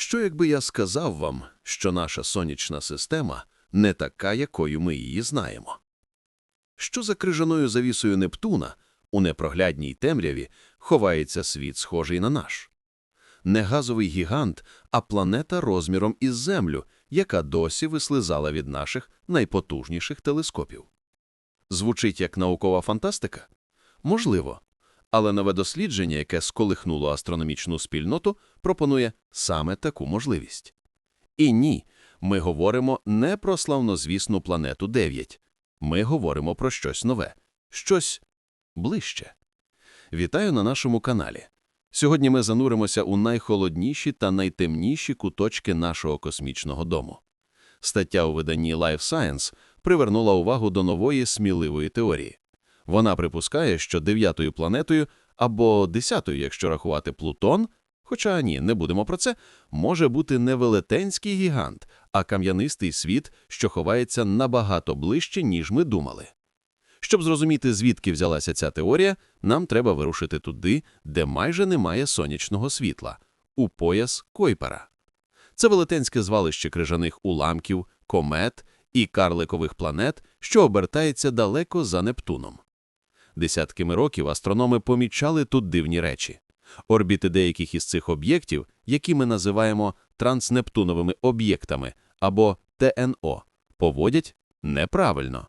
Що якби я сказав вам, що наша сонячна система не така, якою ми її знаємо? Що за крижаною завісою Нептуна у непроглядній темряві ховається світ, схожий на наш? Не газовий гігант, а планета розміром із Землю, яка досі вислизала від наших найпотужніших телескопів. Звучить як наукова фантастика? Можливо. Але нове дослідження, яке сколихнуло астрономічну спільноту, пропонує саме таку можливість. І ні, ми говоримо не про славнозвісну планету 9. Ми говоримо про щось нове, щось ближче. Вітаю на нашому каналі. Сьогодні ми зануримося у найхолодніші та найтемніші куточки нашого космічного дому. Стаття у виданні Life Science привернула увагу до нової сміливої теорії. Вона припускає, що дев'ятою планетою або десятою, якщо рахувати Плутон, хоча ні, не будемо про це, може бути не велетенський гігант, а кам'янистий світ, що ховається набагато ближче, ніж ми думали. Щоб зрозуміти, звідки взялася ця теорія, нам треба вирушити туди, де майже немає сонячного світла – у пояс Койпера. Це велетенське звалище крижаних уламків, комет і карликових планет, що обертається далеко за Нептуном. Десятками років астрономи помічали тут дивні речі. Орбіти деяких із цих об'єктів, які ми називаємо транснептуновими об'єктами або ТНО, поводять неправильно.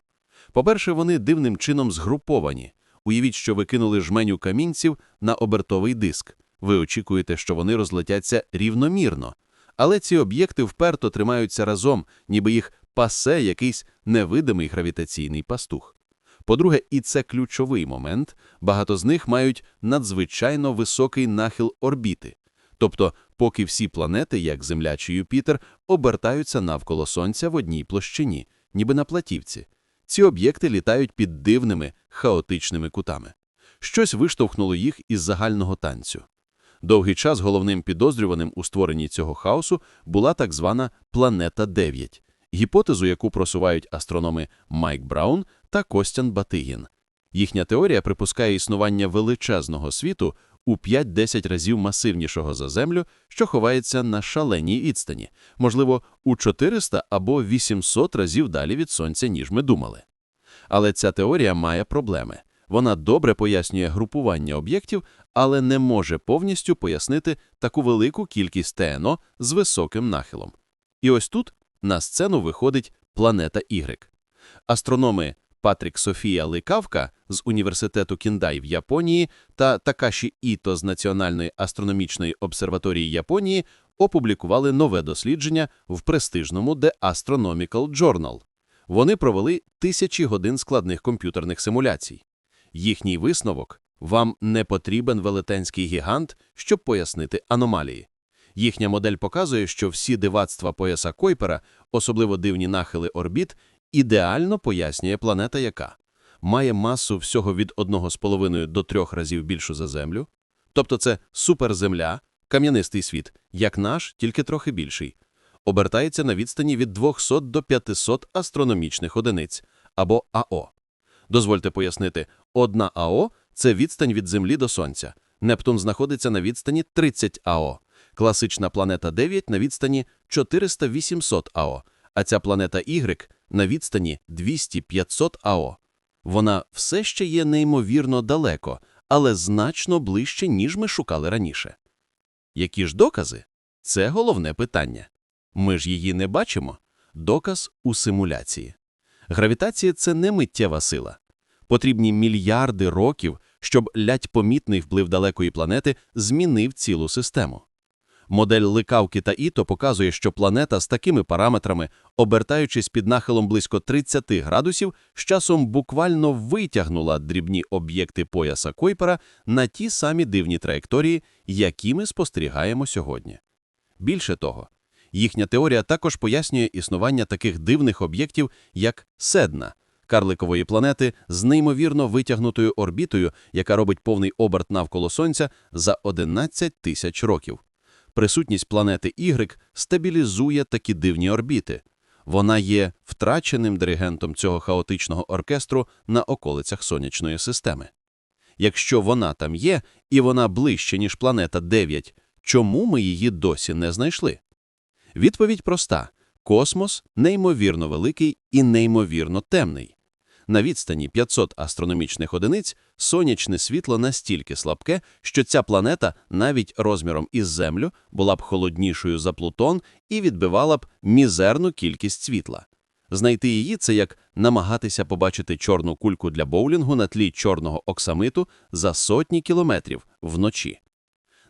По-перше, вони дивним чином згруповані. Уявіть, що ви кинули жменю камінців на обертовий диск. Ви очікуєте, що вони розлетяться рівномірно. Але ці об'єкти вперто тримаються разом, ніби їх пасе якийсь невидимий гравітаційний пастух. По-друге, і це ключовий момент, багато з них мають надзвичайно високий нахил орбіти. Тобто, поки всі планети, як Земля чи Юпітер, обертаються навколо Сонця в одній площині, ніби на платівці. Ці об'єкти літають під дивними, хаотичними кутами. Щось виштовхнуло їх із загального танцю. Довгий час головним підозрюваним у створенні цього хаосу була так звана «Планета 9», гіпотезу, яку просувають астрономи Майк Браун та Костян Батигін. Їхня теорія припускає існування величезного світу у 5-10 разів масивнішого за Землю, що ховається на шаленій відстані, можливо, у 400 або 800 разів далі від Сонця, ніж ми думали. Але ця теорія має проблеми. Вона добре пояснює групування об'єктів, але не може повністю пояснити таку велику кількість ТНО з високим нахилом. І ось тут на сцену виходить планета Y. Астрономи Патрік Софія Ликавка з університету Кіндай в Японії та Такаші Іто з Національної астрономічної обсерваторії Японії опублікували нове дослідження в престижному The Astronomical Journal. Вони провели тисячі годин складних комп'ютерних симуляцій. Їхній висновок – вам не потрібен велетенський гігант, щоб пояснити аномалії. Їхня модель показує, що всі дивацтва пояса Койпера, особливо дивні нахили орбіт, ідеально пояснює планета яка має масу всього від 1,5 до 3 разів більшу за Землю, тобто це суперземля, кам'янистий світ, як наш, тільки трохи більший, обертається на відстані від 200 до 500 астрономічних одиниць, або АО. Дозвольте пояснити, одна АО – це відстань від Землі до Сонця. Нептун знаходиться на відстані 30 АО. Класична планета 9 на відстані 400-800 АО, а ця планета Y на відстані 200-500 АО. Вона все ще є неймовірно далеко, але значно ближче, ніж ми шукали раніше. Які ж докази? Це головне питання. Ми ж її не бачимо. Доказ у симуляції. Гравітація – це не миттєва сила. Потрібні мільярди років, щоб лядь помітний вплив далекої планети змінив цілу систему. Модель Ликавки та Іто показує, що планета з такими параметрами, обертаючись під нахилом близько 30 градусів, з часом буквально витягнула дрібні об'єкти пояса Койпера на ті самі дивні траєкторії, які ми спостерігаємо сьогодні. Більше того, їхня теорія також пояснює існування таких дивних об'єктів, як Седна, карликової планети з неймовірно витягнутою орбітою, яка робить повний оберт навколо Сонця за 11 тисяч років. Присутність планети Y стабілізує такі дивні орбіти. Вона є втраченим диригентом цього хаотичного оркестру на околицях сонячної системи. Якщо вона там є, і вона ближче, ніж планета 9, Чому ми її досі не знайшли? Відповідь проста. Космос неймовірно великий і неймовірно темний. На відстані 500 астрономічних одиниць сонячне світло настільки слабке, що ця планета навіть розміром із Землю була б холоднішою за Плутон і відбивала б мізерну кількість світла. Знайти її – це як намагатися побачити чорну кульку для боулінгу на тлі чорного оксамиту за сотні кілометрів вночі.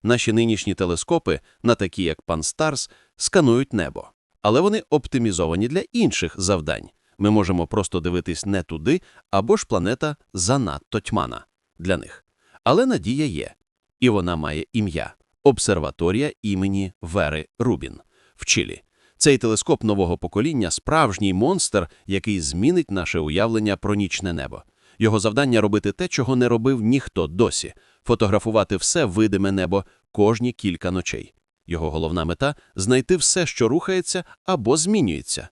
Наші нинішні телескопи, на такі як Пан-Старс, сканують небо. Але вони оптимізовані для інших завдань. Ми можемо просто дивитись не туди, або ж планета занадто тьмана для них. Але надія є. І вона має ім'я – Обсерваторія імені Вери Рубін в Чилі. Цей телескоп нового покоління – справжній монстр, який змінить наше уявлення про нічне небо. Його завдання – робити те, чого не робив ніхто досі – фотографувати все видиме небо кожні кілька ночей. Його головна мета – знайти все, що рухається або змінюється.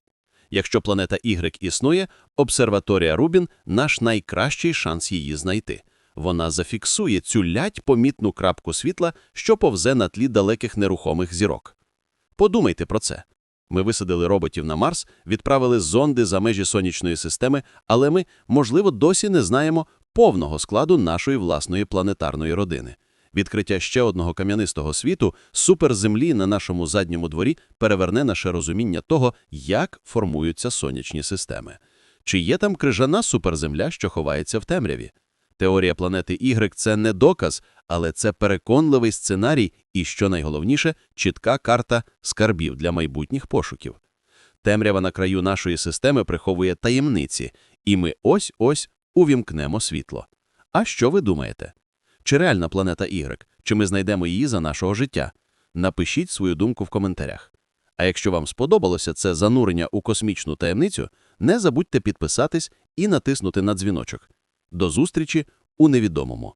Якщо планета Y існує, обсерваторія Рубін – наш найкращий шанс її знайти. Вона зафіксує цю лядь помітну крапку світла, що повзе на тлі далеких нерухомих зірок. Подумайте про це. Ми висадили роботів на Марс, відправили зонди за межі сонячної системи, але ми, можливо, досі не знаємо повного складу нашої власної планетарної родини. Відкриття ще одного кам'янистого світу, суперземлі на нашому задньому дворі переверне наше розуміння того, як формуються сонячні системи. Чи є там крижана суперземля, що ховається в темряві? Теорія планети Y – це не доказ, але це переконливий сценарій і, що найголовніше, чітка карта скарбів для майбутніх пошуків. Темрява на краю нашої системи приховує таємниці, і ми ось-ось увімкнемо світло. А що ви думаєте? Чи реальна планета Y? Чи ми знайдемо її за нашого життя? Напишіть свою думку в коментарях. А якщо вам сподобалося це занурення у космічну таємницю, не забудьте підписатись і натиснути на дзвіночок. До зустрічі у невідомому.